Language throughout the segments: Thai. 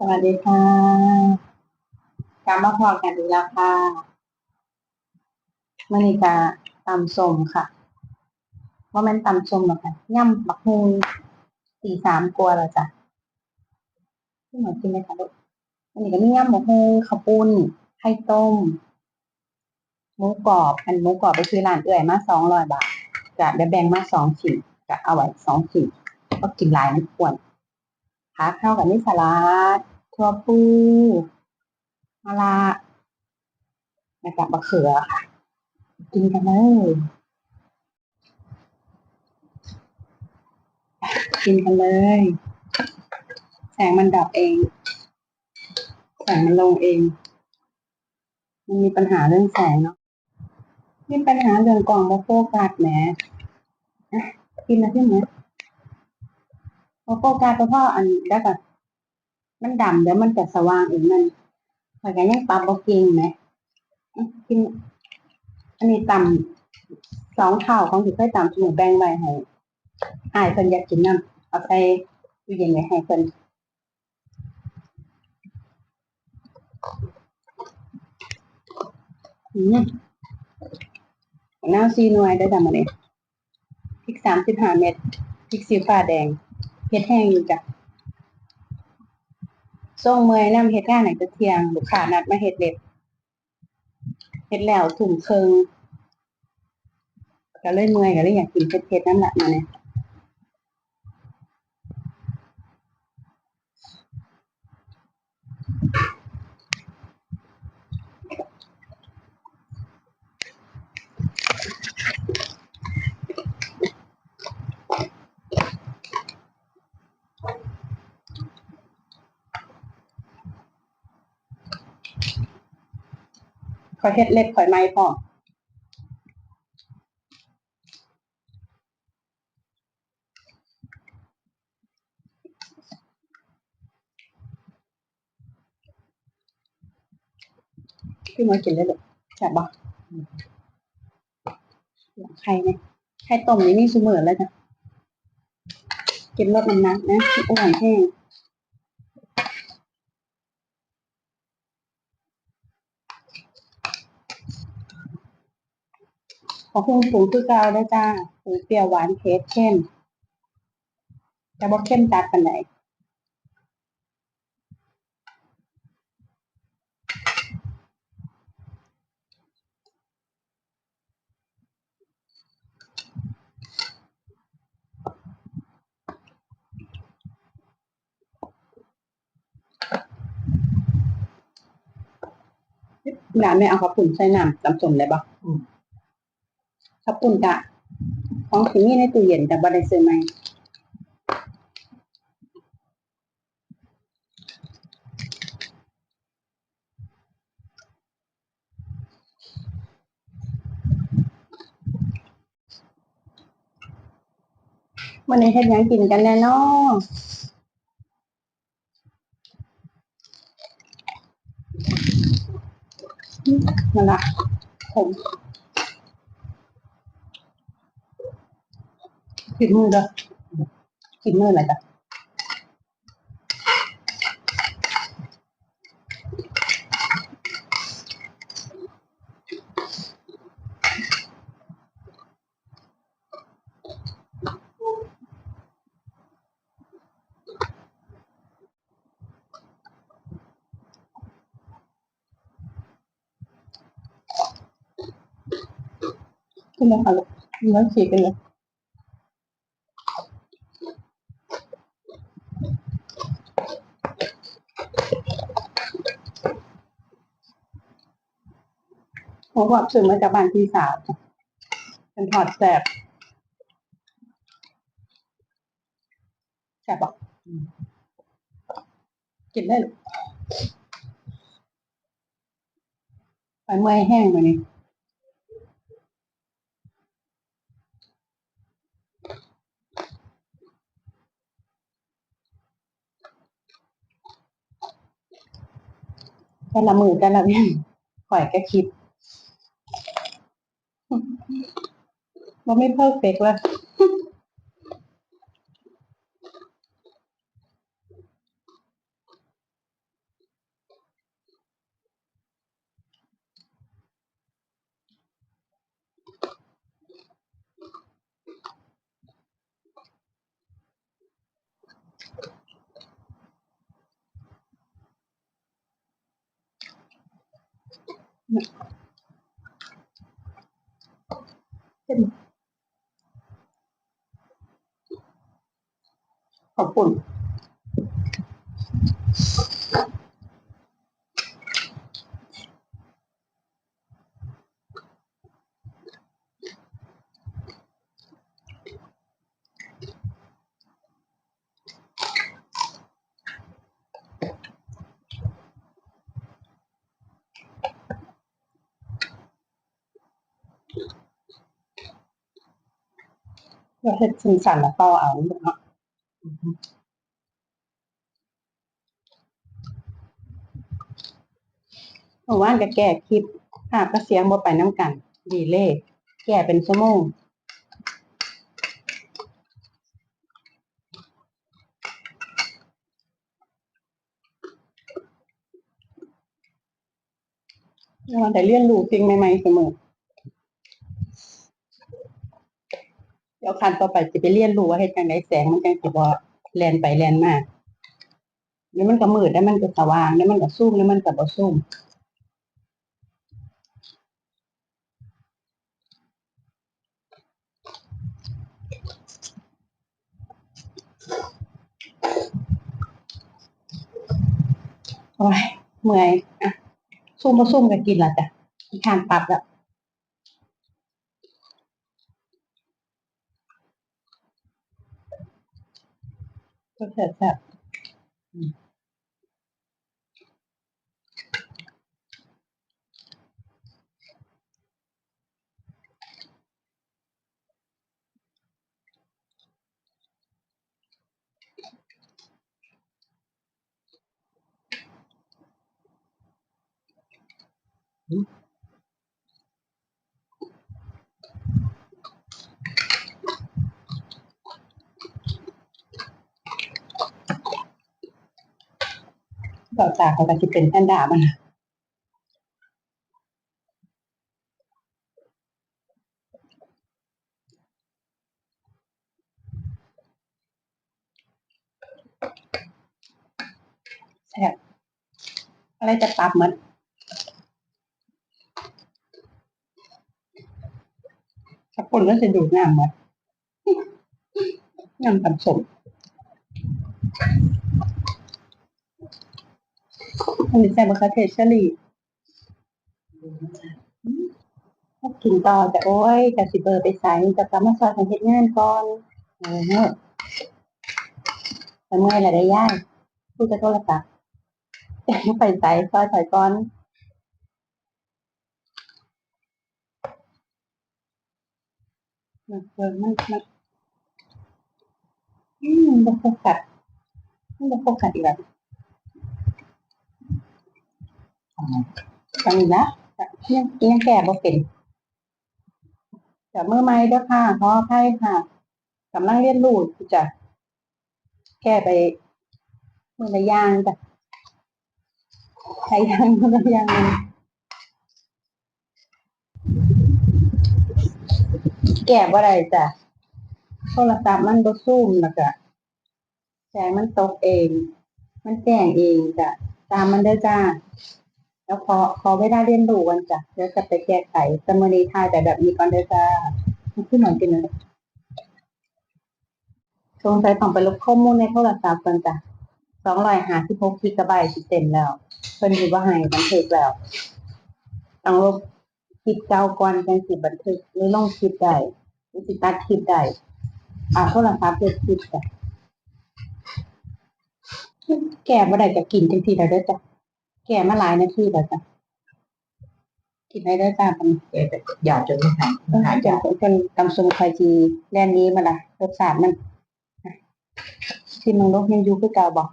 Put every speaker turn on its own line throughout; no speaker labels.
สวัสดีค่ะกลับมาพอกันอีกแล้วค่ะมันนี่กะตำสมค่ะว่ามันตำสมหรอกค่ะย่ำบักฮุงสี่สามกลัวแล้วจ้ะพี่หมอกินไหมคะลูกมันนี่ก็มีย่ำบักฮุงข้าวปุ้นไข่ต้มหมูกรอบอันหมูกรอบไปซื้อร้านเอื่อยมาสองร้อยบาทกะเดี๋ยวแบ่งมาสองชิ้นกะเอาไว้สองชิ้นก็กินหลายมันอ้วน พักเข้ากับนี่สลัดถั่วปูมะระแล้วก็บะเขือค่ะ กินกันเลยกินกันเลย แสงมันดับเอง แสงมันลงเอง มันมีปัญหาเรื่องแสงเนาะมีปัญหาเรื่องกล่องโมโฟกัสแหมกินนะพี่ไหม โมโฟกัสเพราะอันได้ก่อนมันดำเดี๋ยวมันจะสว่างเองมันข่อยก็ยังปรับบ่เก่งไหมกินอันนี้ตำสองเท่าของที่เคยตำสมุนแบงไว้ให้อายเพิ่นอยากกินน้ำเอาใส่ตู้เย็นไว้ให้เพิ่นอืมน้ำซีนวยได้ดำมาเนี่ยพริกสามสิบห้าเม็ดพริกสีฟ้าแดง เฮ็ดแห้งอยู่จ้ะส่งเมยนำเฮ็ดงานไหนจะเที่ยงลูกค้านัดมาเฮ็ดเล็บเฮ็ดแล้วถุงเคิงก็เลยเมยก็เลยอยากกินเผ็ดๆนั่นแหละมาเนี่ยข อยเฮ็ดเล็บข่อยไม้พร้อมพี่มากินได้เลยแซ่บบ่ไข่ไหมไข่ต้มนี่มีซุมื้อแล้วจ้ะกินลดน้ำนักนะอ้วนแห้ง ข อคงสูงคือเกาได้จ้าสูเปรี้ยวหวานเผ็ดเข้มจะบอกเข้มจัดกันไหนน้ำไม่เอาข้าวปุ่นใส่น้ำจำสมเลยบ่ ข้าวปุ่นกะของถึงนี่ในตู้เย็นแต่บ่ได้ซื้อใหม่วันนี้เฮ็ดหยังกินกันแน่นออืมนั่นล่ะผม กินมือเด้อกินมืออะไรจ้ะกินเลยค่ะลูกกินแล้วฉีกกันเลย ผมบอกซื้อมาจากบ้านพี่สาวเป็นถอดแสบแสบบอกกินได้หรือไปเมื่อยแห้งมานี่แต่ละมือแต่ละเวียนข่อยก็คิด เราไม่เพอร์เฟกต์ละเป็น ขอบคุณเราเฮ็ดสินสันแล้วต่อเอาเนาะ เมื่อวานก็แก้คลิปภาพก็เสียงบ่ไปน้ำกัน ดีเลยแก้เป็นชั่วโมงเราแต่เรียนรู้สิ่งใหม่ๆเสมอ เดี๋ยวคันต่อไปจะไปเรียนรู้ว่าเฮ็ดจังไดแสงมันจังสิบ่ แลนไปแลนมาเดี๋ยวมันก็มืดแล้วมันก็สว่างแล้วมันก็ซูมแล้วมันก็บ่ซูมโอ้ยเมื่อยอะซูมบ่ซูมก็กินละจ้ะขี้คร้านปรับแล้ว ก็แซ่บแซ่บอืมต่อตาเขาก็สิเป็นแพนด้ามันะแซ่บอะไรจะปรับหมดถ้าคนก็จะดูดน้ำมดน้ำผสม อันนี้ใส่มะเขือเทศเชอรี่ถ้ากินต่อจะโอ้ยกะสิเบอร์ไปใส่จะกลับมาซอยของเฮ็ดงานก่อนเออแต่เมื่อยละได้ย่ายพูดจะโทรศัพท์ไปใส่ซอยถอยก่อนมันเกินมันมันอืมบ่โฟกัสมันบ่โฟกัสอีกแล้ว ฟังนะยังยังแก่บ่เป็นแต่เมื่อไม่เด้อค่ะขออภัยค่ะกำลังเรียนรู้จะแก้ไปมือละย่างจ้ะใช้ยางมือละย่างแก้บ่ได้จ้ะโทรศัพท์มันบ่ซูมแล้วก็แสงมันตกเอง มันแจ้งเองจ้ะตามมันเด้จ้า แล้วขอขอเวลาเรียนรู้กันจ้ะเดี๋ยวจะไปแก้ไขแต่มื้อนี้ทายแต่แบบนี้ก่อนเด้อจ้าขึ้นหน่อยกินเลยสงสัยต้องไปลบข้อมูลในโทรศัพท์กันจ้ะ256กิกะไบต์สิเต็มแล้วเพิ่นสิบ่ให้บันทึกแล้วต้องลบคลิปเก่าก่อนจังสิบันทึกหรือลงคลิปได้หรือสิตัดคลิปได้อ่าโทรศัพท์เฮ็ดคลิปจ้ะแก้บ่ได้ก็กินจังซี่แล้วเด้อจ้ะ แก้มาหลายนาทีแล้วจ้ะกินได้เด้อจ้ามัน
แกแต่อยากจนไม่หาย
เออ
หาย
จ
จาก
นจนตำซุงไข่จีแล่นนี้มาละรสชาติมันอะที่มึงลกยังอยู่คือเก่าบอก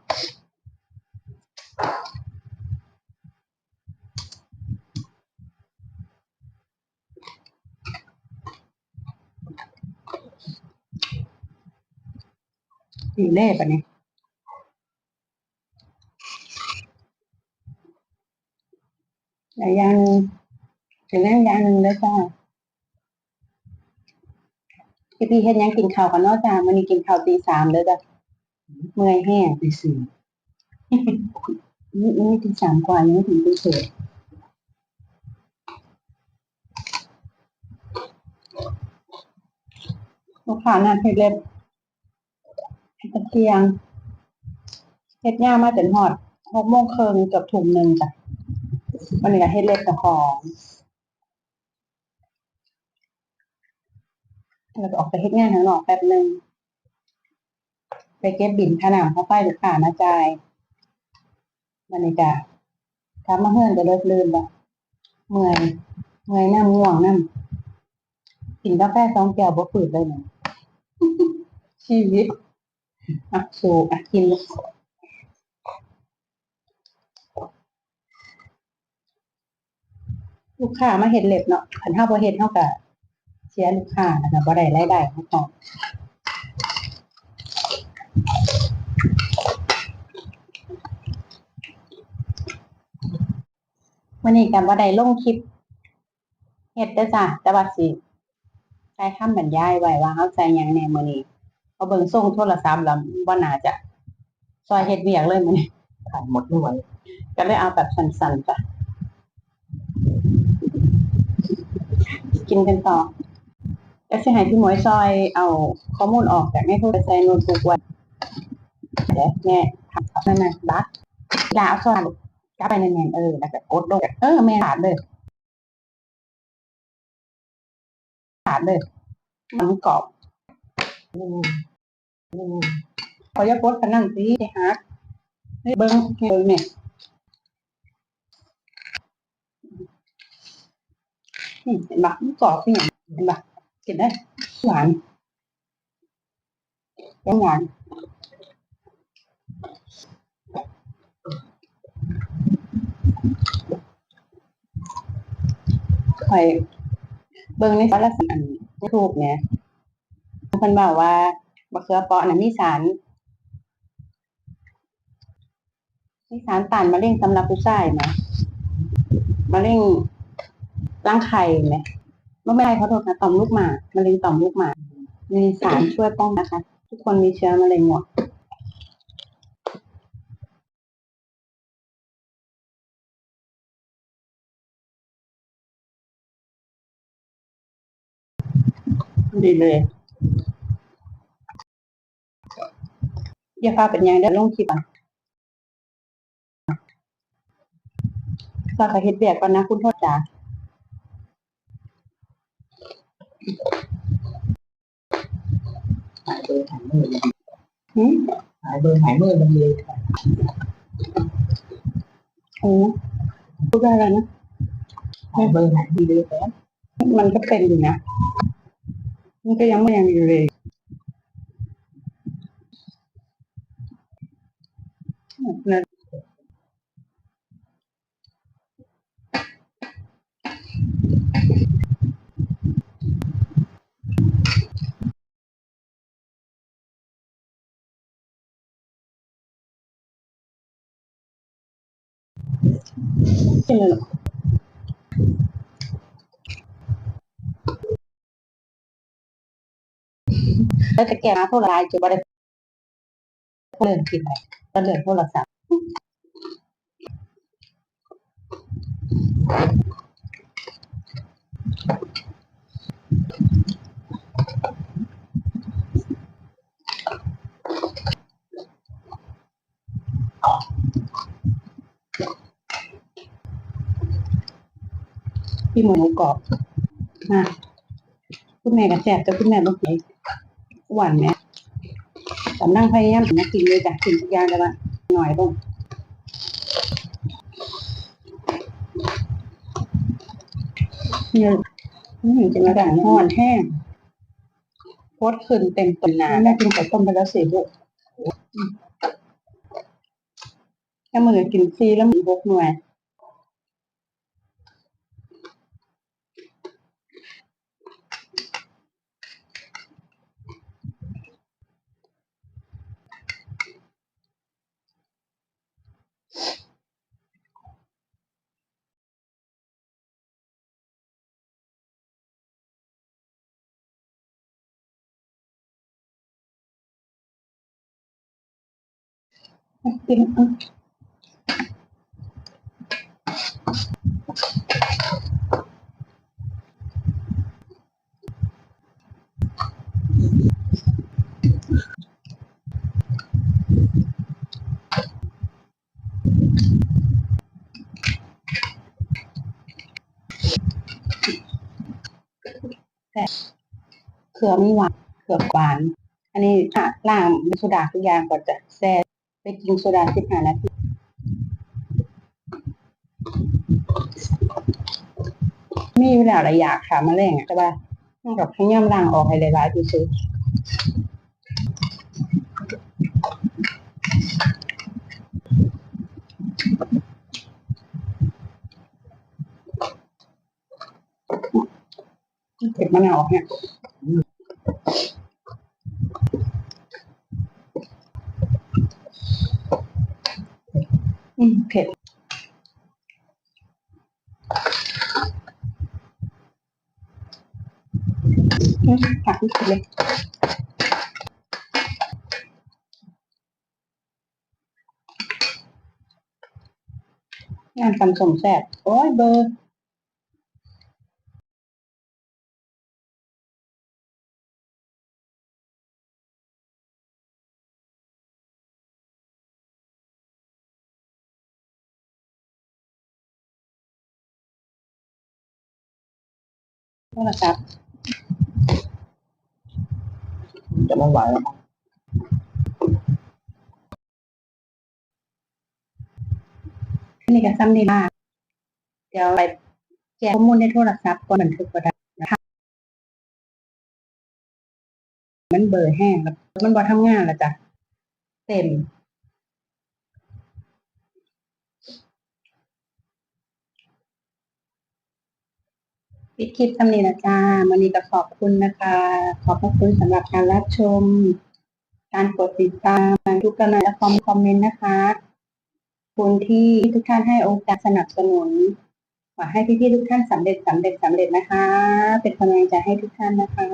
สีเล่ปะเนี่ย แต่ยังจะเล่นยังแล้วจ้าพี่พี่เฮ็ดยังกินข้าวกันเนาะจ้ามันนี้กินข้าวตีสามแล้วจ้ะเมื่อยแห้ง
ตีสี่
นี่นี่ตีสามกว่ายังไม่ถึงตีสี่ลูกค้าหน้าเฮ็ดเล็บตะเกียงเฮ็ดย่ามาจนหอดหกโมงครึ่งเกือบถุงหนึ่งจ้ะ วันนี้ก็เฮ็ดเล็บเจ้าของแล้วก็ออกไปเฮ็ดงานข้างนอกแป๊บหนึ่งไปเก็บบินค่าน้ำค่าไฟลูกค้ามาจ่ายวันนี้จ้ะกลับมาเฮือนก็เลิกลืมละเมื่อยเมื่อยน้ำง่วงน้ำกินกาแฟสองแก้วบ่ฝืดเลยเนี่ยชีวิตอะสูอะกิน ลูกลูกค้ามาเฮ็ดเล็บเนาะคันเฮาบ่เฮ็ดเฮาก็เสียลูกค้านะคะบ่ได้รายได้เขาของวันนี้กันว่าได้ลงคลิปเฮ็ดเด้อจ้ะแต่ว่าสิใช้คำบรรยายไว้ว่าเฮาใส่หยังแหน่มื้อนี้เอาเบิ่งส่งโทรศัพท์แล้วบ่น่าจะซอยเฮ็ดเวียกเลยมื้อนี้
ถ่ายหมดไม่ไหว
ก็เลยเอาแบบสั้นๆจ้ะ กินกันต่อแล้วสิให้พี่หมวยซอยเอาข้อมูลออกจากในโทรศัพท์ใส่โน้ตบุ๊กไว้เดี๋ยวแม่ทำนั่นน่ะบักอย่าเอาซอยกจับไปแน่นๆเออแล้วก็กดลงเออแม่ขาดเลยขาดเลยมันกรอบ
อืมอืม
พอยากดกันนั่งสิฮะเบิ้งเบิ้งเนี่ยอืม เห็นปะมันกรอบเนี่ยเห็นปะกินได้หวานหวานคอยเบิ้งในสารสารอันทูกเนี่ยเพิ่นบอกว่าบักเขือเปาะน่ะมีสารมีสารต้านมะเร็งสำหรับผู้ชายไหมมะเร็ง ร่างไข่ไหมไม่เป็นไรขอโทษนะต่อมลูกหมากมะเร็งต่อมลูกหมากมีสารช่วยป้องนะคะ ทุกคนมีเชื้อมะเร็งหมดดีเลยอย่าพาเป็นยังเดี๋ยวลงคลิปอะเราขอเฮ็ดเบียกก่อนนะคุณโทษจ๋า
หายเบอร์หายเมื่อ
หืม
หายเบอร์หายเมื่อมันเลย
โอ้พูดได้แล้วนะ
หายเบอร์หายดีเลยแต่
มันก็เป็นอยู่นะมันก็ยังไม่ยังอยู่เลยนะ นเลยหรอแล้วจะแก้มาโทรไลน์จะบ่ได้เลื่อนกินไปก็เลื่อนโทรศัพท์ พี่หมูกรอบมาคุณแม่กับแสบแต่คุณแม่บ่กินหวานไหมกำลังพยายามหากินเลยจ้ะกินทุกอย่างแต่ว่าหน่อยลงเนี่ยนี่จะมาด่างห่อนแห้งโพดขึ้นเต็มต้นนาแม่กินไข่ต้มไปแล้วสี่ลูกแค่มือกินฟรีแล้วมีบกหน่วย แต่เขือมีหวานเขือหวาน อันนี้อะล่างสุดาทุกอย่างก็จะแซ่ ไปกินโซดาสิบห้านาทีมีเวลาหลายอย่างค่ะมาแรงอะแต่ว่าต้องกับพยายามล้างออกให้หลายๆที่สุดเก็บมะนาวออกเนี่ยอืมเผ็ด อืมผักที่สุดเลยงานตำสมแสบโอ้ยเบอร์โทรศัพท์
จะไม่ไหวแล้ว
นี่ก็ซ้ำนี่มากเดี๋ยวไปแจ้ข้อมูลในโทรศัพท์ก่อนบันทึกก็ได้นะคะมันเบอร์แห้งแล้วมันบอทำงานแล้วจ้ะเต็ม ปิดคลิปทำนี้นะจ้าวันนี้ก็ขอบคุณนะคะ ขอบพระคุณสำหรับการรับชม การกดติดตามทุกกำลังและคอมคอมเมนต์นะคะคุณที่ทุกท่านให้โอกาสสนับสนุนขอให้พี่ๆทุกท่านสำเร็จสำเร็จสำเร็จนะคะ เป็นกำลังใจให้ทุกท่านนะคะ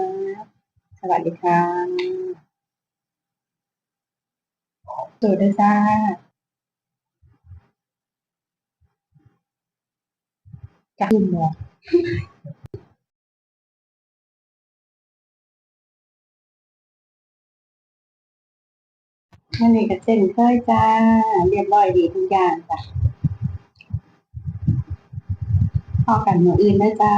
สวัสดีค่ะสวัสดีจ้าจะขึ้นหม ดนั่นเองก็เช่นเคยจ้า เรียบร้อยดีทุกอย่างจ้ะพอกันหนูอื่นนะจ้า